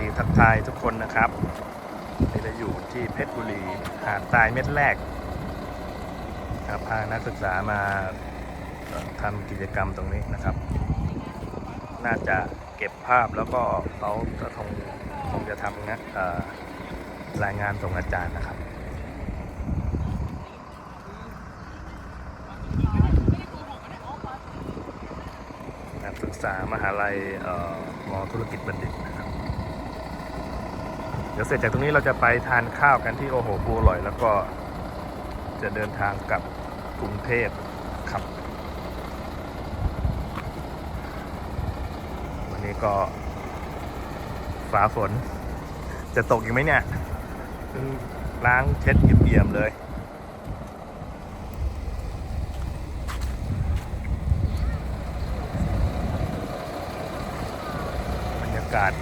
ดีทักทายทุกคนนะครับนี่เราอยู่ที่เพชรบุรีหาดทรายเม็ดแรกครับพานักศึกษามาทำกิจกรรมตรงนี้นะครับ น่าจะเก็บภาพแล้วก็เขาก็คงคงจะทำนะรายงานส่งอาจารย์นะครับนักศึกษามหาลัยเอ่อมธุรกิจบัณฑิต ดี๋ยวเสร็จจากตรงนี้เราจะไปทานข้าวกันที่โอโหปูอร่อย แล้วก็จะเดินทางกลับกรุงเทพครับ วันนี้ก็ฟ้าฝน จะตกอีกไหมเนี่ยล้างเช็ดเอี่ยมๆเลยบรรยากาศ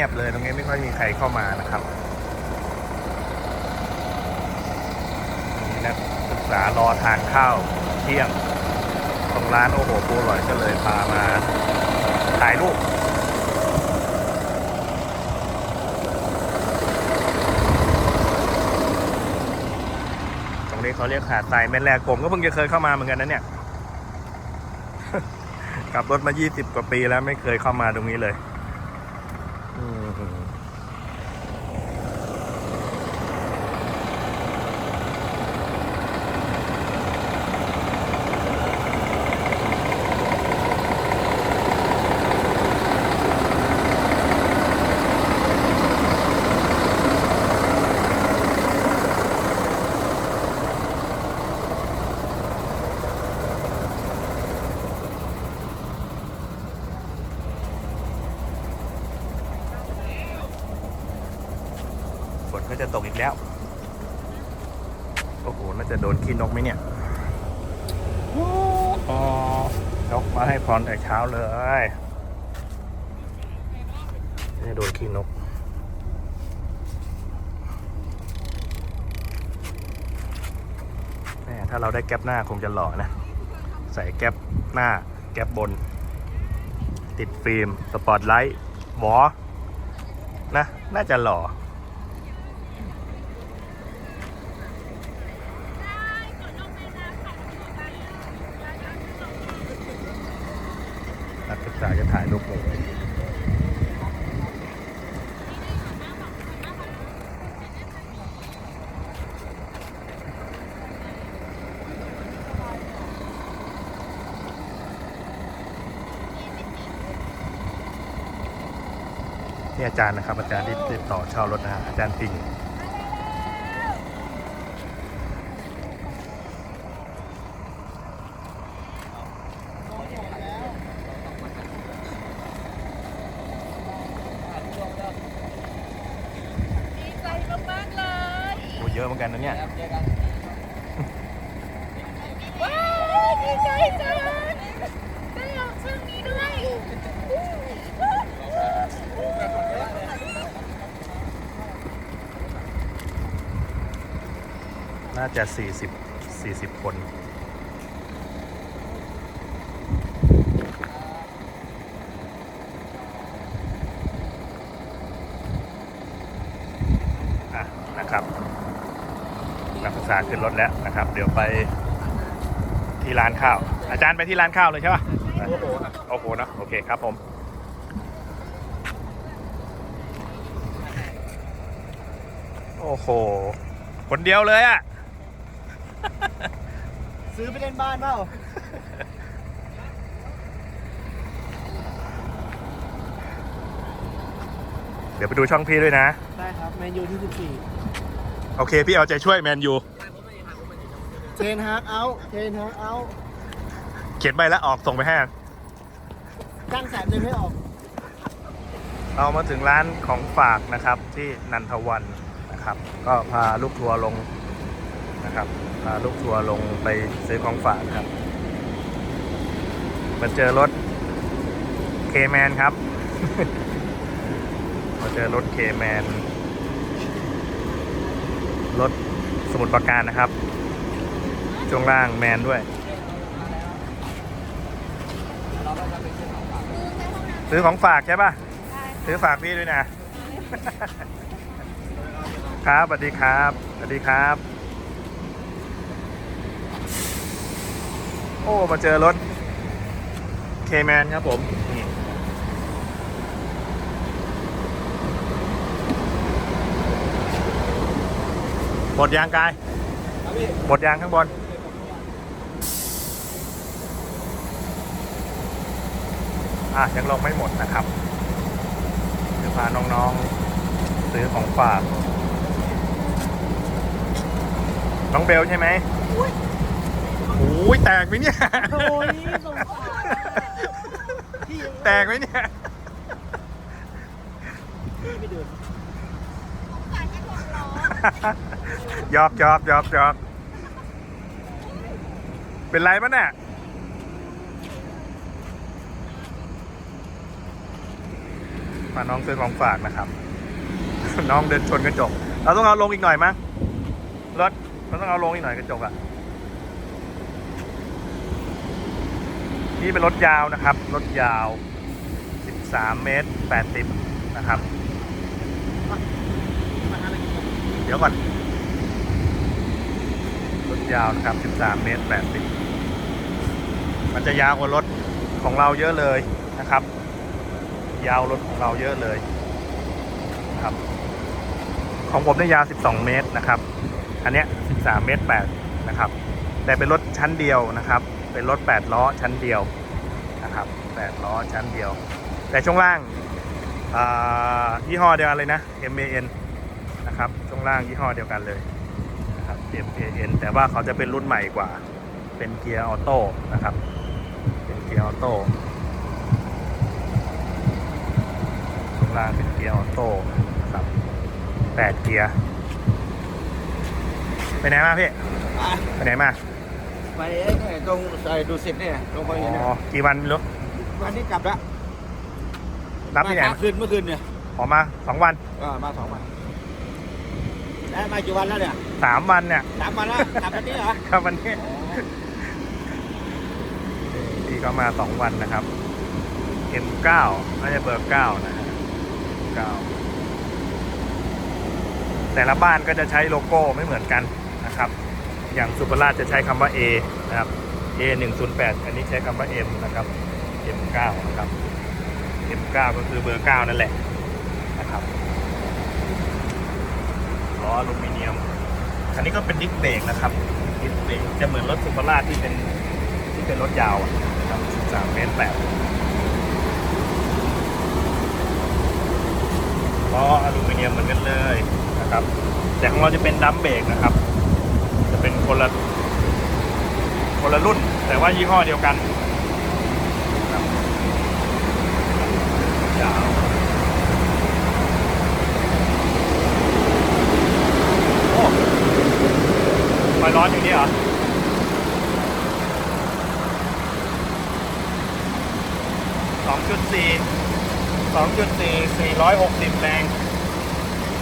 งียบเลยตรงนี้ไม่ค่อยมีใครเข้ามานะครับมีนักศึกษารอทานข้าวเที่ยง ตรงร้านโอ้โหปูอร่อยก็เลยพามาถ่ายรูปตรงนี้เขาเรียกหาดทรายแม่แรกผมก็เพิ่งจะเคยเข้ามาเหมือนกันนะเนี่ยขับรถมา 20 กว่าปีแล้วไม่เคยเข้ามาตรงนี้เลย อืมฝนก็จะตกอีกแล้ว โอ้โห น่าจะโดนขี้นกไหมเนี่ย อ๋อนกมาให้พรแต่เช้าเลยนี่โดนขี้นกแม่ถ้าเราได้แก๊ปหน้าคงจะหล่อนะ ใส่แก๊ปหน้า แก๊ปบน ติดฟิล์ม สปอตไลท์ หวอ นะ น่าจะหล่อ นักศึกษาจะถ่ายรูปหมู่ นี่อาจารย์นะครับ อาจารย์ที่ติดต่อเช่ารถนะฮะอาจารย์ปิงดีใจมากๆเลยโอ้เยอะเหมือนกันนะเนี่ย ว้าวดีใจจังได้ออกช่องนี้ด้วย น่าจะ 40 40 คน อะ นะครับ นักศึกษาขึ้นรถแล้วนะครับ เดี๋ยวไปที่ร้านข้าว อาจารย์ไปที่ร้านข้าวเลยใช่ปะโอ้โหโอ้โหเนอะโอเคครับผมโอ้โห คนเดียวเลยอะซื้อไปเล่น บ้านเปล่าเดี๋ยวไปดูช่องพี่ด้วยนะ ได้ครับแมนยูที่ โอเค พี่เอาใจช่วยแมนยู14เทนฮากเอาเทนฮากเอาเขียนใบแล้วออกส่งไปให้ จ้างแสนหนึ่งให้ออก เรามาถึงร้านของฝากนะครับที่นันทวันนะครับ ก็พาลูกทัวร์ลง นะครับพาลูกทัวร์ลงไปซื้อของฝากครับมาเจอรถเคแมนครับ มาเจอรถเคแมนรถสมุดประการนะครับ ช่วงล่างแมนด้วย ซื้อของฝากใช่ปะใช่ซื้อฝากพี่ด้วยนะ ครับสวัสดีครับสวัสดีครับ โอ้มาเจอรถเคแมนครับผมนี่หมดยางกายหมดยางข้างบนอะยังลงไม่หมดนะครับเดี๋ยวพาน้องๆ ซื้อของฝาก น้องเบลใช่ไหม โอ้ยแตกไหมเนี่ย โอ้ยสงสารพี่แตกไหมเนี่ย พี่ไม่เดินหยอกหยอกหยอกหยอกเป็นไรปะเนี่ยมาน้องซื้อของฝากนะครับ น้องเดินชนกระจก เราต้องเอาลงอีกหน่อยมั้งรถเราต้องเอาลงอีกหน่อยกระจกอะ นี่เป็นรถยาวนะครับ รถยาว 13 เมตร 80 นะครับมาหาอะไรกินก่อนเดี๋ยวก่อน รถยาวนะครับ 13 เมตร 80 มันจะยาวกว่ารถของเราเยอะเลยนะครับ ยาวรถของเราเยอะเลยครับ ของผมเนี่ยยาว 12 เมตรนะครับ อันเนี้ย 13 เมตร 8 นะครับ แต่เป็นรถชั้นเดียวนะครับ เป็นรถ 8 ล้อชั้นเดียวนะครับ 8 ล้อชั้นเดียว แต่ช่วงล่างอ่ายี่ห้อเดียวกันเลยนะ MAN นะครับช่วงล่างยี่ห้อเดียวกันเลยนะครับ MAN แต่ว่าเขาจะเป็นรุ่นใหม่กว่า เป็นเกียร์ออโต้นะครับ เป็นเกียร์ออโต้ช่วงล่างเป็นเกียร์ออโต้นะครับแปดเกียร์ไปไหนมาพี่อะไปไหนมา ไปไอ้เนี่ยตรงใส่ดูสิตเนี่ยลงไปอ๋เนี่ยอกี่วันไม่รู้วันนี้กลับละรับที่ไหนมาคืนเมื่อคืนเนี่ยขอมาสองวันก็มาสองวันแล้วมากี่วันแล้วเนี่ยสามวันเนี่ยสามวันแล้วกลับวันนี้เหรอครับวันนี้พี่ก็มาสองวันนะครับ M9 น่าจะเบอร์เก้านะฮะเก้าแต่ละบ้านก็จะใช้โลโก้ไม่เหมือนกันนะครับ อย่างสุภราชจะใช้คำว่า A นะครับ A 1 0 8อันนี้ใช้คำว่า M นะครับ M9 นะครับ M9 ก็คือเบอร์ 9 นั่นแหละนะครับล้ออลูมิเนียมอันนี้ก็เป็นดิสเบรกนะครับดิสเบรกจะเหมือนรถสุภราชที่เป็นที่เป็นรถยาวนะครับ13เมตรแปดล้ออลูมิเนียมเหมือนกันเลยนะครับ แต่ของเราจะเป็นดัมเบรกนะครับ คนละคนละรุ่น แต่ว่ายี่ห้อเดียวกันยาวโอ้ไฟร้อนอย่างนี้เหรอสองจุดสี่สองจุดสี่สี่ร้อยหกสิบแรง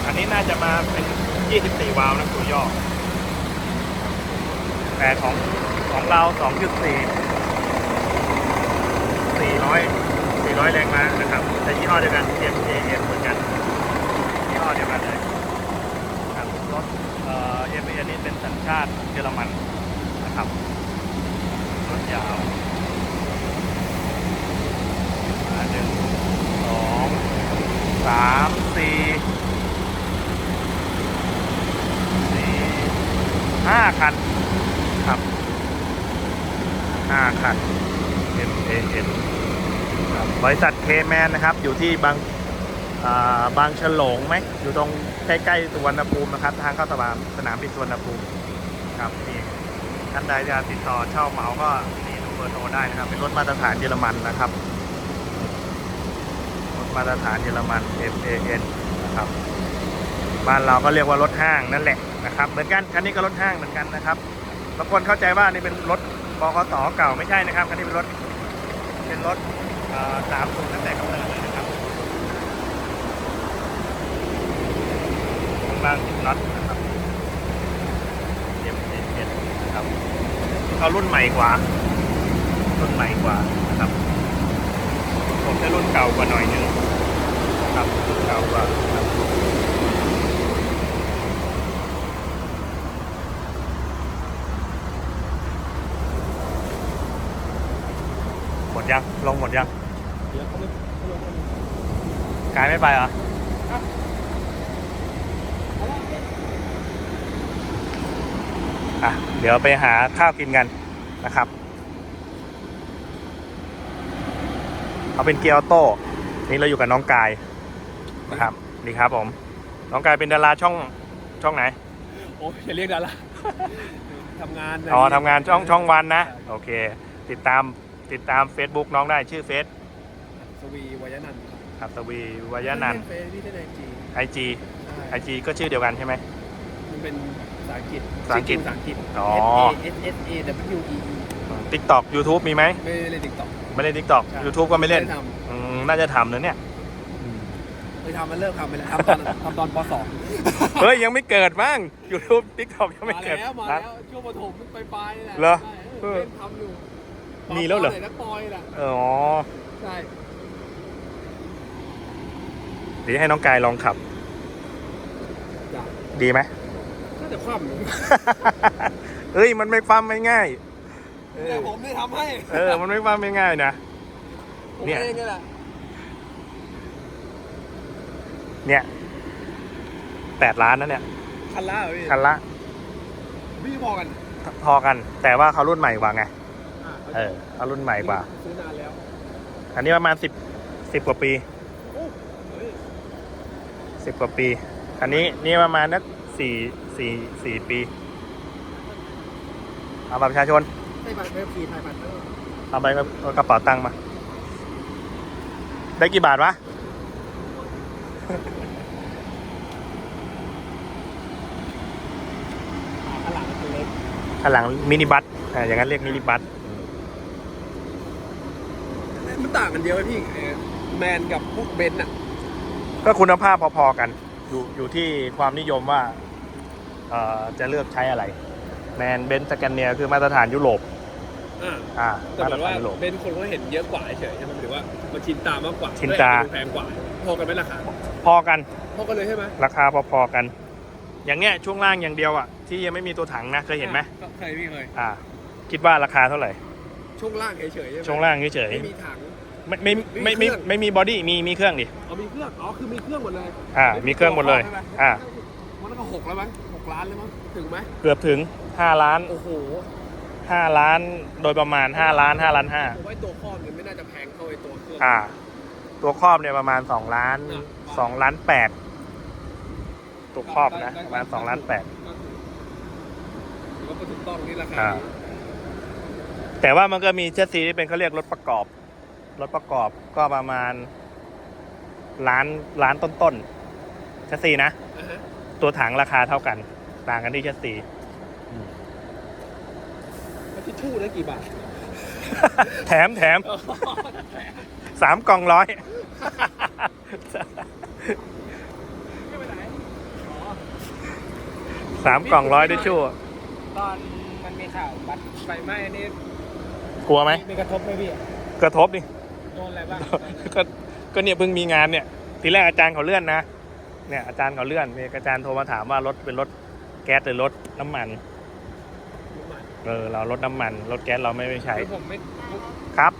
อันนี้น่าจะมาเป็นยี่สิบสี่วาล์วนะตัวยอ แต่ของของเราสองจุดสี่สี่ร้อยสี่ร้อยแรงม้านะครับ แต่ยี่ห้อเดียวกัน M A M เหมือนกันยี่ห้อเดียวกันเลยครับรถเอ่อ M A M นี่เป็นสัญชาติเยอรมันนะครับ รถยาวหนึ่งสองสามสี่สี่ห้าคัน 5 คัน MAN บริษัทเคแมนนะครับ อยู่ที่บางบางฉลงไหมอยู่ตรงใกล้ๆสุวรรณภูมินะครับ ทางเข้าสนามสนามบินสุวรรณภูมิครับนี่ท่านใดจะติดต่อเช่าเหมาก็นี่ดูเบอร์โทรได้นะครับ เป็นรถมาตรฐานเยอรมันนะครับรถมาตรฐานเยอรมัน MAN นะครับบ้านเราก็เรียกว่ารถห้างนั่นแหละนะครับ เหมือนกันคันนี้ก็รถห้างเหมือนกันนะครับบางคนเข้าใจว่านี่เป็นรถ บขสเก่าไม่ใช่นะครับคันนี้เป็นรถเป็นรถสามสูบตั้งแต่กำเนิดเลยนะครับข้างล่างติดน็อตนะครับ MAN นะครับเขารุ่นใหม่กว่า รุ่นใหม่กว่านะครับ ผมจะรุ่นเก่ากว่าหน่อยนึงนะครับครับเก้าบาครับหมด ยังลงหมดยังเดี๋ยวเขาไม่เขาลงกันกายไม่ไปเหรออะเดี๋ยวไปหาข้าวกินกันนะครับ เอาเป็นเกียร์ออโต้ นี่เราอยู่กับน้องกายนะครับดีครับผม น้องกายเป็นดาราช่องช่องไหน โอ้ยอย่าเรียกดาราทำงานอ๋อทำงานช่องช่องวันนะ โอเค ติดตาม ติดตาม Facebook น้องได้ชื่อเฟซสวีวยนันท์อัศวีวายนันเฟซที่ในจีไอจีใช่ไอจีก็ชื่อเดียวกันใช่ไหม มันเป็นภาษาอังกฤษภาษาอังกฤษภาษาอังกฤษ อ๋อ S A S S A W E E ติ๊กต็อกยูทูบมีไหม ไม่ได้เล่นติ๊กต็อก ไม่เล่นติ๊กต็อกยูทูบก็ไม่เล่นทอืมน่าจะทำนะเนี่ยำเคยทำมันเลิกทำไปแล้วทำตอนทำตอนป .2 เฮ้ย ยังไม่เกิดมั้งยูทูบติ๊กต็อกยังไม่มาเกิดแล้วมานะแล้วช่วงปฐมไปปลายๆนี่แหละเหรอ ใช่เออเล่นทำอยู่ มีแล้วเหรอปนักปอยน่ะอ๋อ ใช่เดี๋ยวให้น้องกายลองขับ จ้ะดีไหม น่าจะคว่ำอยู่เฮ้ย มันไม่ฟัมไม่ง่าย เอแต่อผมได้ทำให้เออ มันไม่ฟัมไม่ง่ายนะ ผมเนี่ย เองนี่แหละเนี่ยแปดล้านนะเนี่ย คันละเหรอพี่คันละพี่บอกกัน พอกัน แต่ว่าเขารุ่นใหม่กว่าไงอะ เออเขารุ่นใหม่กว่า ซื้อนานแล้วอันนี้ประมาณสิบสิบกว่าปีโอ้เฮ้ยสิบกว่าปี อันนี้นี่ประมาณนักสี่สี่สี่ปีเอาบัตรประชาชนให้บัตรให้ขี่ถ่ายบัตรแล้วเอาไปเอากระเป๋าตังค์มา ได้กี่บาทวะข้างหลังมันเล็ก ข้างหลังมินิบัสอ่าอย่างนั้นเรียกมินิบัส มันต่างกันเยอะไหมพี่เอ่อแมนกับพวกเบนซ์อะ ก็คุณภาพพอๆกัน อยู่อยู่ที่ความนิยมว่าเอ่อจะเลือกใช้อะไร แมนเบนซ์สแกนเนียคือมาตรฐานยุโรปอ่าอ่าแต่มาเหตมืรอนว่าฐานยุโรป เบนซ์คนก็เห็นเยอะกว่าเฉยใช่ไหมหรือว่ามันชินตามากกว่าชินตาเลยอจจะดูแพงกว่าพอกันไหมราคาพอกัน พอกันเลยใช่ไหมราคาพอๆกัน อย่างเนี้ยช่วงล่างอย่างเดียวอะที่ยังไม่มีตัวถังนะเคยเห็นไหมก็เคยพี่เคยอ่า คิดว่าราคาเท่าไหร่ ช่วงล่างเฉยๆใช่ไหมช่วงล่างเฉยไม่มีถังๆ ไม่ไม่ไม่มีไม่เครื่องไม่มีบอดี้มีมีเครื่องดิอ๋อมีเครื่อง อ๋อ คือมีเครื่องหมดเลยอ่ามีเครื่องหมดเลยใช่ไหมอ่า มันก็หกแล้วมั้งหกล้านเลยมั้ง ถึงไหมเกือบถึง5ล้านโอ้โห5ล้านโดยประมาณ5ล้าน5ล้านผมว่าไอ้ตัวครอบเนี่ยไม่น่าจะแพงเท่าไอ้ตัวเครื่อง5อ่า ตัวครอบเนี่ยประมาณ2ล้าน2ล้าน8ตัวครอบนะประมาณ2ล้าน8ถือว่าถูกต้องนี่ราคาอ่า แต่ว่ามันก็มีเชสซีที่เป็นเขาเรียกรถประกอบ รถประกอบก็ประมาณล้านล้านต้นๆเชสซีนะ อ่าฮะตัวถังราคาเท่ากัน ต่างกันที่เชสซีแล้วทิชชู่ได้กี่บาทแถมแถม สามกล่องร้อยไม่ไปไหนอ๋อสามกล่องร้อยได้ชั่วตอนมันมีข่าวบัตรไฟไหม้อันนี้กลัวไหมมีกระทบไหมพี่กระทบดิโดนอะไรบ้างก็ก็เนี่ยเพิ่งมีงานเนี่ย ทีแรกอาจารย์เขาเลื่อนนะ เนี่ยอาจารย์เขาเลื่อนมีอาจารย์โทรมาถามว่ารถเป็นรถแก๊สหรือรถน้ำมัน เออเรารถน้ำมันรถแก๊สเราไม่ไม่ใช้คือผมไม่ครับ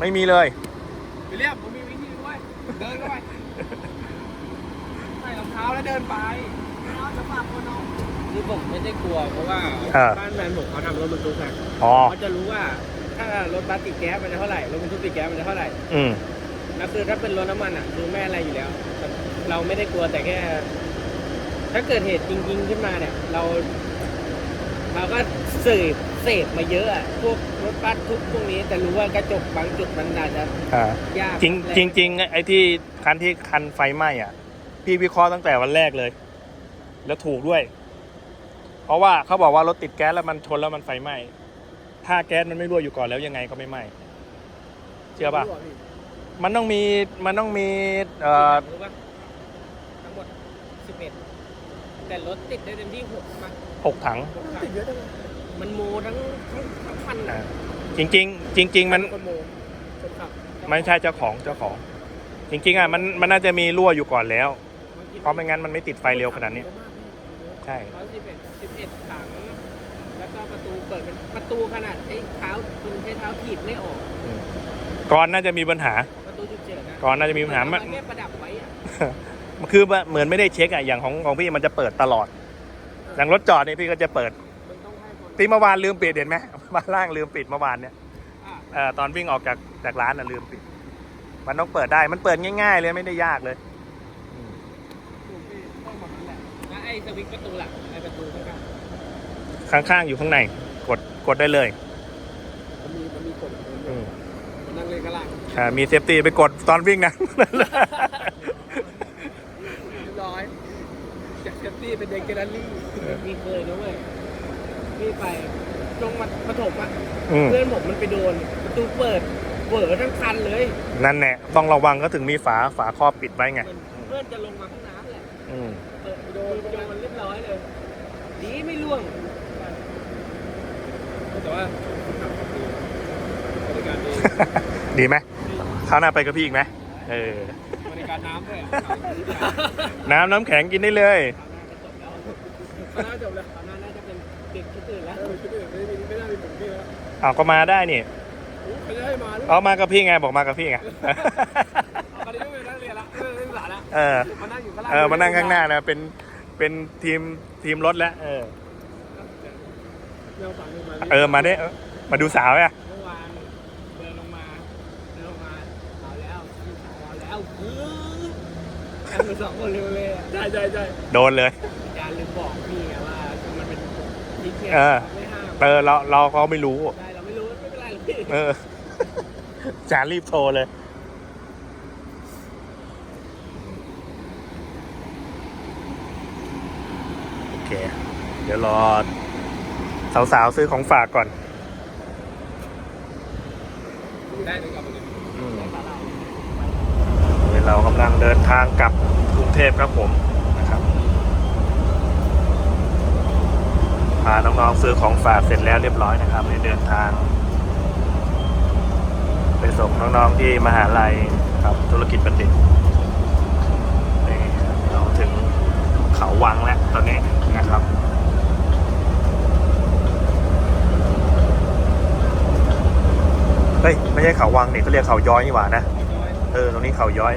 ไม่มีเลยวิลเลียมผมมีวิธีด้วยเดินเข้าไปใส่รองเท้าแล้วเดินไปเอาจะฝากคนเอาคือผมไม่ได้กลัวเพราะว่าเออบ้านแฟนผมเขาทำรถบรรทุกอะอ๋อ เขาจะรู้ว่า ถ้ารถบัสติดแก๊สมันจะเท่าไหร่รถบรรทุกติดแก๊สมันจะเท่าไหร่อืมแล้วคือถ้าเป็นรถน้ำมันอะคือไม่อะไรอยู่แล้วแต่เราไม่ได้กลัวแต่แค่ ถ้าเกิดเหตุจริง ๆ ขึ้นมาเนี่ย เรา เราก็สืบเสพมาเยอะอะพวกรถบัสทุกพวกนี้ แต่รู้ว่ากระจกบางจุดมันอาจจะอ่า ยากจริงจริงจริงไอ้ที่คันที่คันไฟไหม้อะ พี่วิเคราะห์ตั้งแต่วันแรกเลย แล้วถูกด้วย เพราะว่าเขาบอกว่ารถติดแก๊สแล้วมันชนแล้วมันไฟไหม้ ถ้าแก๊สมันไม่รั่วอยู่ก่อนแล้วยังไงก็ไม่ไหม้เชื่อป่ะมันต้องมีมันต้องมีเอ่อรู้ป่ะทั้งหมดสิบเอ็ดแต่รถติดได้เต็มที่หกมาหกถัง ติดเยอะจังมันโมทั้งทั้งทั้งคันอ่าอะจริงๆจริงๆมันคนโมคนขับไม่ใช่เจ้าของเจ้าของ จริงๆอะมันมันน่าจะมีรั่วอยู่ก่อนแล้ว เพราะไม่งั้นมันไม่ติดไฟเร็วขนาดนี้ ใช่ ร้อยสิบเอ็ดสิบเอ็ดถัง แล้วก็ประตูเปิดเป็นประตูขนาดไอ้เท้าคุณใช้เท้าถีบไม่ออก ก่อนน่าจะมีปัญหา ประตูฉุกเฉินนะก่อนน่าจะมีปัญหา มันเอแค่ประดับไว้อะมันคือเหมือนไม่ได้เช็คอะอย่างของของพี่มันจะเปิดตลอด อย่างรถจอดนี่พี่ก็จะเปิดมันต้องให้คนตีเมื่อวานลืมปิดเห็นไหมมาล่างลืมปิดเมื่อวานเนี่ยอะเอ่อตอนวิ่งออกจากจากร้านน่ะลืมปิด มันต้องเปิดได้ มันเปิดง่ายๆเลยไม่ได้ยากเลย ถูกพี่ต้องแบบนั้นแหละแล้วไอ้สวิตช์ประตูล่ะไอ้ประตูข้างข้างๆอยู่ข้างใน กดกดได้เลยๆมันมีมันมีกฎของมันอืมมันนั่งเลยกระล่างอ่ามีเซฟตี้ไปกดตอนวิ่งนะ เรียบร้อยจากเซฟตี้เป็นเด็กแกลเลอรี่มีเคยนะเว้ยพี่ไปตรงมาปฐมอะอืมเพื่อนผมมันไปโดนประตูเปิดเปิดทั้งคันเลยนั่นแหละต้องระวังก็ถึงมีฝาฝาครอบปิดไว้ไง เหมือนเพื่อนจะลงมาห้องน้ำแหละ อืม เปิดโดนโดนเรียบร้อยเลย ดีไม่ล่วง แต่ว่าบริการดีดีไหมคราวหน้าไปกับพี่อีกไหมเออบริการน้ำด้วยน้ำน้ำแข็งกินได้เลยคณะจบแล้วคณะน่าจะเป็นเด็กชุดอื่นแล้วชุดอื่นไม่ได้มีไม่ได้มีผมพี่แล้วเอาก็มาได้นี่เขาจะให้มาหรือเปล่าเอามากับพี่ไงบอกมากับพี่ไงตอนนี้ไม่เป็นนักเรียนละไม่เป็นนักศึกษาละเออมานั่งอยู่ข้างล่างเออมานั่งข้างหน้านะเป็นเป็นทีมทีมรถแล้วเออ เรื่องฝั่งนึงมาเออมาได้เออมาดูสาวอะเมื่อวานเดินลงมาเดินลงมาเอาแล้วพี่สาวเอาแล้วอื้อแข่งกันสองคนเร็วเลยอะใช่ใช่ใช่โดนเลยอาจารย์ลืมบอกพี่ไงว่ามันเป็นทิศไงเออไม่ห้ามเออเราเราก็ไม่รู้ใช่เราไม่รู้ไม่เป็นไรหรอกพี่เออจานรีบโทรเลย โอเค เดี๋ยวรอ สาวๆซื้อของฝากก่อนได้ถึงกลับมาเลยอืมเรากำลังเดินทางกลับกรุงเทพครับผมนะครับพาน้องๆซื้อของฝากเสร็จแล้วเรียบร้อยนะครับในเดินทาง ไปส่งน้องๆที่มหาลัยครับธุรกิจบัณฑิตนี่เราถึงเขาวังแล้วตอนนี้นะครับ ฮ้ยไม่ใช่เขาวังเนี่เขาเรียกเขาย้อยนี่หว่านะเออตรงนี้เขาย้อย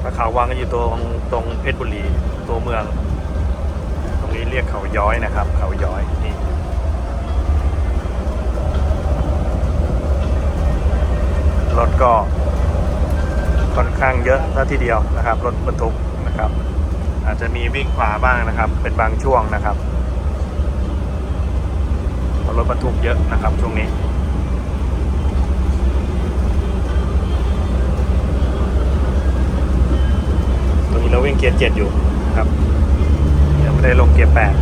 แต่เขาวังก็อยู่ตรงตรงเพชรบุรีตัวเมือง ตรงนี้เรียกเขาย้อยนะครับ เขาย้อยนี่รถก็ค่อนข้างเยอะซะทีเดียวนะครับรถบรรทุกนะครับ อาจจะมีวิ่งขวาบ้างนะครับ เป็นบางช่วงนะครับรถบรรทุกเยอะนะครับช่วงนี้ ตอนนี้เราวิ่งเกียร์เจ็ดอยู่ครับยังไม่ได้ลงเกียร์แปด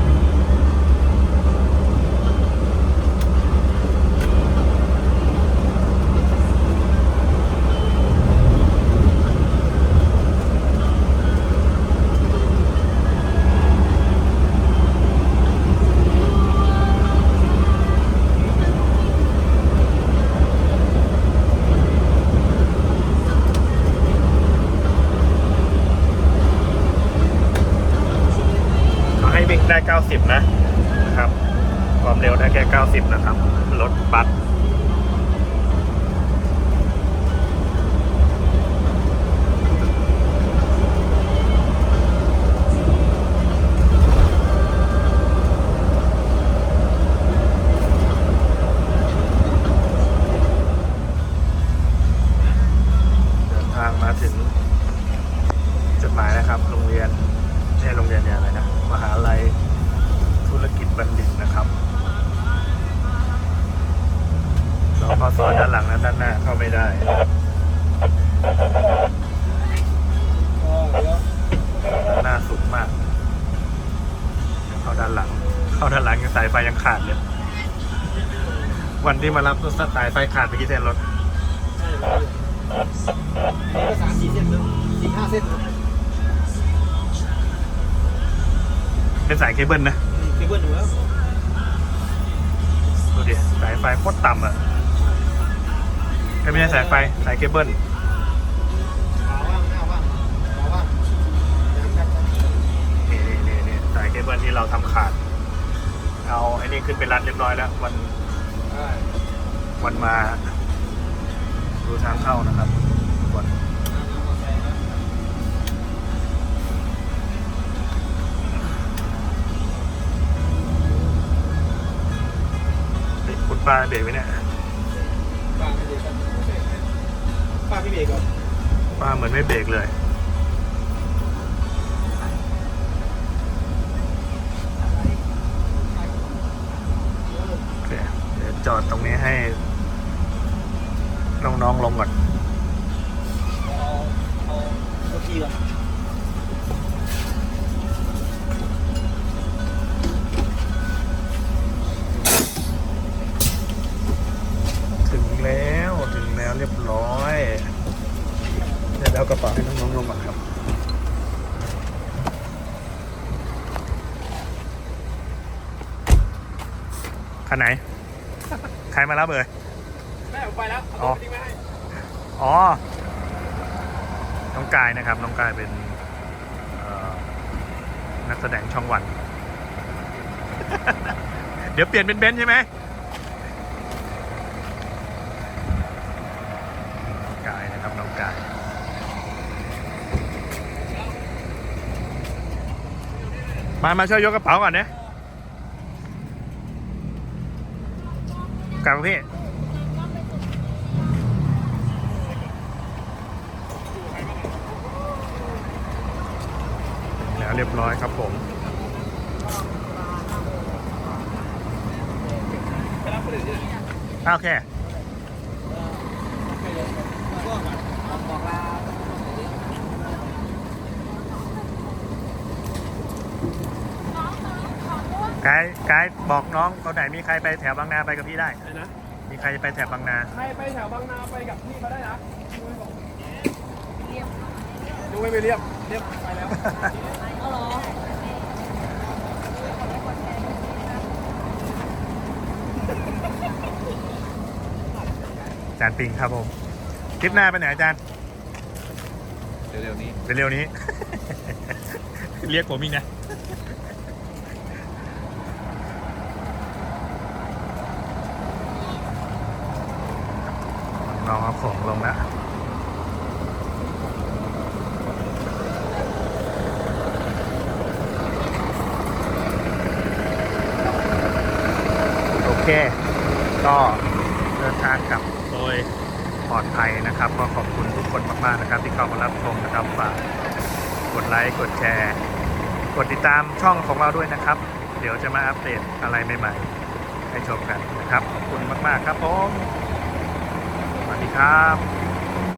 เขาให้วิ่งได้ 90 นะนะครับ ความเร็วได้แค่ 90 นะครับ รถบัส เข้าด้านหลังยังสายไฟยังขาดเลยวันที่มารับรถสายไฟขาดไปกี่เส้นรถสามสี่เส้นสี่ห้าเส้นเป็นสายเคเบิลนะเคเบิลอยู่แล้วดูดิสายไฟโคตรต่ำอะก็ไม่ใช่สายไฟสายเคเบิลนี่นี่นี่สายเคเบิลที่เราทำขาด เอาไอ้นี่ขึ้นไปรัดเรียบร้อยแล้ว วันวันมา ดูทางเข้านะครับวันเฮ้ยคุณป้าเบรกไว้เนี่ยป้าพี่เบรกป้าพี่เบรกเหรอป้าเหมือนไม่เบรกเลย โอเค เดี๋ยว จอดตรงนี้ให้ น้องๆลงก่อนเอาเอาเอาขี่ก่อนถึงแล้วถึงแล้วเรียบร้อย เดี๋ยวเอากระเป๋าให้น้องๆลงก่อนครับคันไหน ใครมารับเอ่ยแม่ผมไปแล้วอ๋อทิ้งไว้ให้อ๋อ น้องกายนะครับ น้องกายเป็นเอ่อนักแสดงช่องวัน เดี๋ยวเปลี่ยนเป็นเบนซ์ใช่ไหมกายนะครับน้องกายมา มาช่วยยกกระเป๋าก่อนเนี่ย กลับพี่แล้วเรียบร้อยครับผมโอเค บอกลา ไกด์ไกด์บอกน้องคนไหนมีใครไปแถวบางนาไปกับพี่ได้ อะไรนะมีใครจะไปแถวบางนา ใครไปแถวบางนาไปกับพี่มาได้นะดูไม่ไปเรียบเรียบไปแล้วเอาเหรออาจารย์ปิงครับผมคลิปหน้าไปไหนอาจารย์เร็วๆนี้ เร็วๆนี้ เรียกผมอีกนะ น้องเอาของลงแล้วโอเค ก็เดินทางกลับโดยปลอดภัยนะครับ ก็ขอบคุณทุกคนมากๆนะครับ ที่เข้ามารับชมนะครับฝากกดไลค์ กดแชร์ กดติดตามช่องของเราด้วยนะครับ เดี๋ยวจะมาอัปเดตอะไรใหม่ๆให้ชมกันนะครับ ขอบคุณมาก ๆ ครับผม ครับ